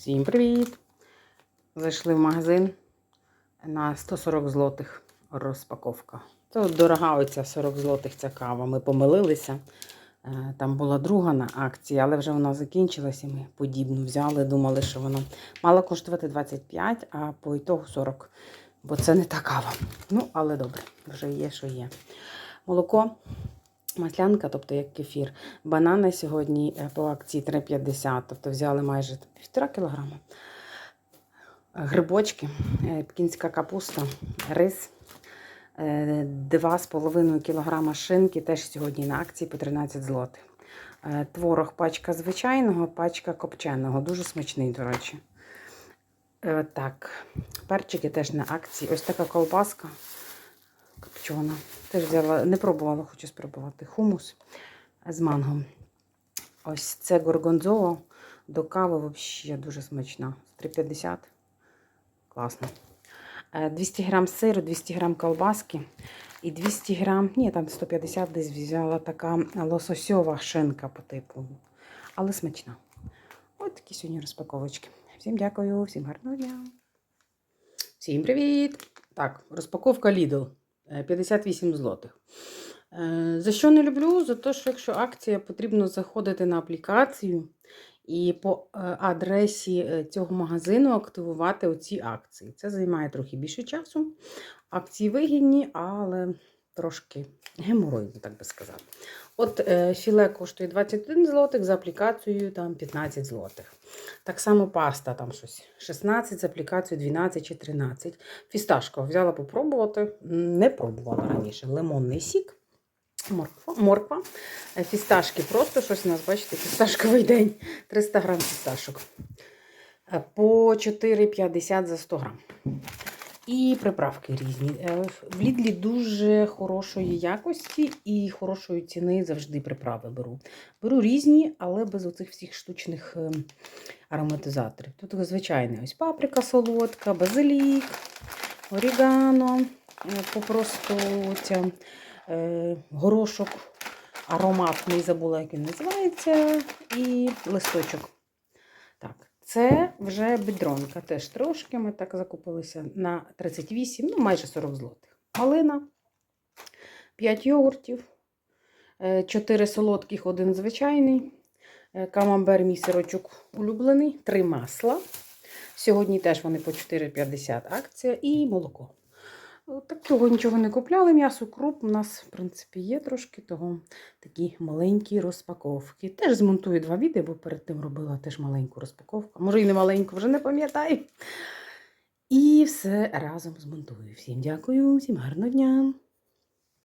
Всім привіт! Зайшли в магазин на 140 злотих розпаковка. Це от дорога оця 40 злотих ця кава. Ми помилилися. Е, Там була друга на акції, але вже вона закінчилась і ми подібну взяли. Думали, що вона мала коштувати 25, а по ітогу 40. Бо це не та кава. Ну, але добре, вже є, що є. Молоко Маслянка, тобто як кефір. Банани сьогодні е, по акції 3,50, тобто взяли майже 1,5 кг. Грибочки, е, пекінська капуста, рис, е, 2,5 кг шинки, теж сьогодні на акції по 13 злотих. Е, Творог пачка звичайного, пачка копченого. Дуже смачний, до речі. Е, Так, перчики теж на акції. Ось така колбаска копчена. Теж взяла, не пробувала, хочу спробувати хумус з мангом. Ось це горгонзола до кави взагалі дуже смачна. 3,50. Класно. Е, 200 грам сиру, 200 грам колбаски і 200 грам, ні, там 150 десь взяла така лососьова шинка по типу. Але смачна. Ось такі сьогодні розпаковочки. Всім дякую, всім гарного дня. Всім привіт! Так, розпаковка Lidl. Е, 58 злотих. Е, За що не люблю? За те, що якщо акція, потрібно заходити на аплікацію і по е, адресі е, цього магазину активувати оці акції. Це займає трохи більше часу. Акції вигідні, але трошки геморойно, так би сказати. От е, філе коштує 21 злотих, за аплікацією там 15 злотих. Так само паста, там щось 16 з аплікацією 12 чи 13. Фісташка взяла попробувати. Не пробувала раніше. Лимонний сік, морква. морква. Е, Фісташки просто щось у нас, бачите, фісташковий день. 300 грам фісташок. Е, По 4,50 за 100 грам. І приправки різні. Е, В Лідлі дуже хорошої якості і хорошої ціни завжди приправи беру. Беру різні, але без оцих всіх штучних е, ароматизаторів. Тут звичайне ось паприка солодка, базилік, орігано, е, попросту ця, горошок ароматний, забула, як він називається, і листочок. Це вже бідронка. Теж трошки ми так закупилися на 38, ну майже 40 злотих. Малина, 5 йогуртів, 4 солодких, один звичайний. Е, Камамбер, мій сирочок улюблений, 3 масла. Сьогодні теж вони по 4,50 акція і молоко. От Такого нічого не купляли. М'ясо круп у нас, в принципі, є трошки, того такі маленькі розпаковки. Теж змонтую два відео, бо перед тим робила теж маленьку розпаковку. Може, і не маленьку, вже не пам'ятаю. І все разом змонтую. Всім дякую, всім гарного дня.